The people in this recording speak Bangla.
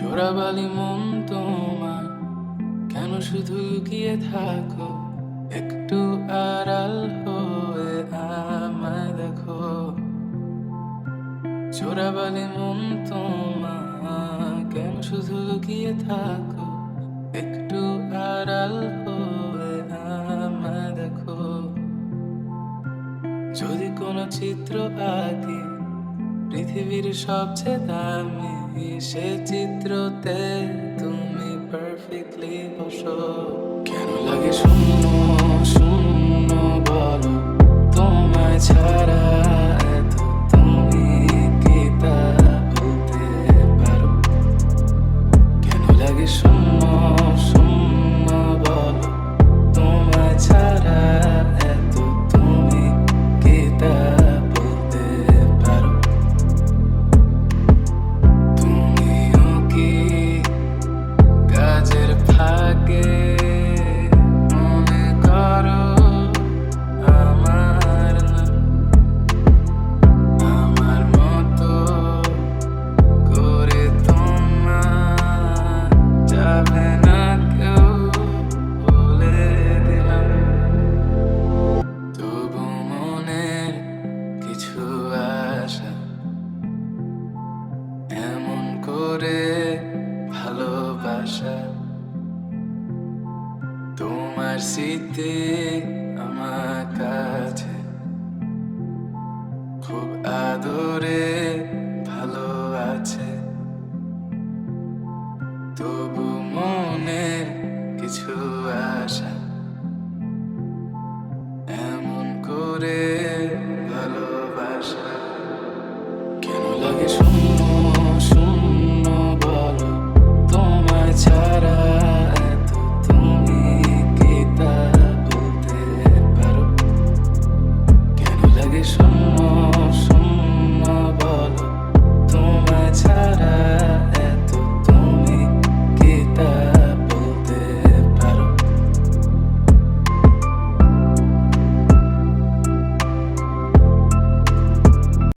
চোরাবালি মন তোমার, কেন শুধু লুকিয়ে থাকো? একটু আড়াল হয়ে আমায় দেখো। চোরাবালি মন তোমার, কেন শুধু লুকিয়ে থাকো? একটু আড়াল হয়ে আমায় দেখো। যদি কোনো চিত্র আঁকি পৃথিবীর সবচেয়ে দামি সে চিত্রতে তুমি পারফেক্টলি বসো। কেন লাগে শূন্য শূন্য বলো? তোমায় ছাড়া তুমি কি বলতে পারো? কেন লাগে শূন্য ভালোবাসা তোমার শীতে আমার কাছে। খুব আদরে ভালো আছে। তবু মনের কিছু আশা Paris.